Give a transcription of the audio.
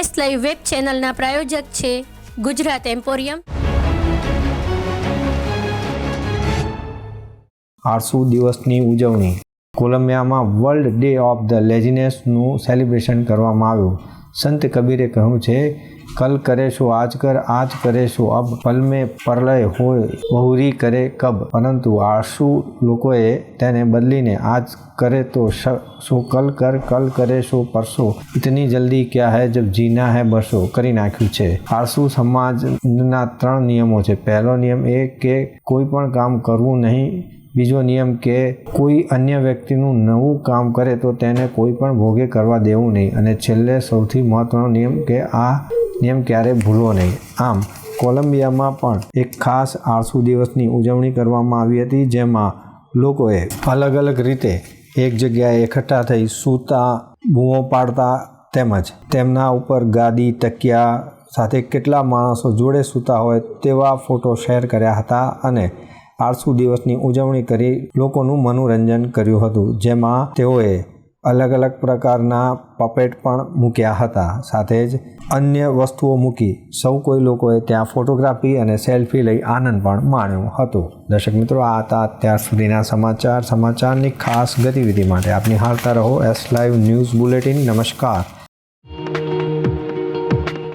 S live web ચેનલના પ્રાયોજક છે Gujarat emporium. આરસુ દિવસની ઉજવણી. કોલંબિયામાં વર્લ્ડ ડે ઓફ ધ લેઝીનેસનું સેલિબ્રેશન કરવામાં આવ્યું. સંત કબીરે કહ્યું છે, કલ કરે શું, આજ કર, આજ કરે શું, અબ પલમે પરલય હોય, બહુરી કરે કબ? પરંતુ આળસુ લોકોએ તેને બદલીને, આજ કરે તો શું કલ કર, કલ કરે શું, પરસો? ઇતની જલ્દી ક્યાં હૈ જબ જીના હૈ બસો કરી નાખ્યું છે. આળસુ સમાજના ત્રણ નિયમો છે. પહેલો નિયમ એ કે કોઈ પણ કામ કરવું નહીં બીજો નિયમ કે કોઈ અન્ય વ્યક્તિનું નવું કામ કરે તો તેને કોઈ પણ ભોગે કરવા દેવું નહીં. અને છેલ્લે સૌથી મહત્વનો નિયમ કે આ નિયમ ક્યારે ભૂલવો નહીં. આમ, કોલંબિયામાં પણ એક ખાસ આળસુ દિવસની ઉજવણી કરવામાં આવી હતી, જેમાં લોકોએ અલગ અલગ રીતે એક જગ્યાએ એકઠા થઈ સૂતા, બૂમો પાડતા તેમજ તેમના ઉપર ગાદી, તકિયા સાથે કેટલા માણસો જોડે સૂતા હોય તેવા ફોટો શેર કર્યા હતા અને આળસુ દિવસની ઉજવણી કરી લોકોનું મનોરંજન કર્યું હતું, જેમાં તેઓએ અલગ અલગ પ્રકારના પપેટ પણ મૂક્યા હતા. સાથે જ અન્ય વસ્તુઓ મૂકી સૌ કોઈ લોકોએ ત્યાં ફોટોગ્રાફી અને સેલ્ફી લઈ આનંદ પણ માણ્યો હતો. દર્શક મિત્રો, આ હતા અત્યાર સુધીના સમાચાર. સમાચારની ખાસ ગતિવિધિ માટે આપની હાલતા રહો એસ લાઈવ ન્યૂઝ બુલેટિન નમસ્કાર.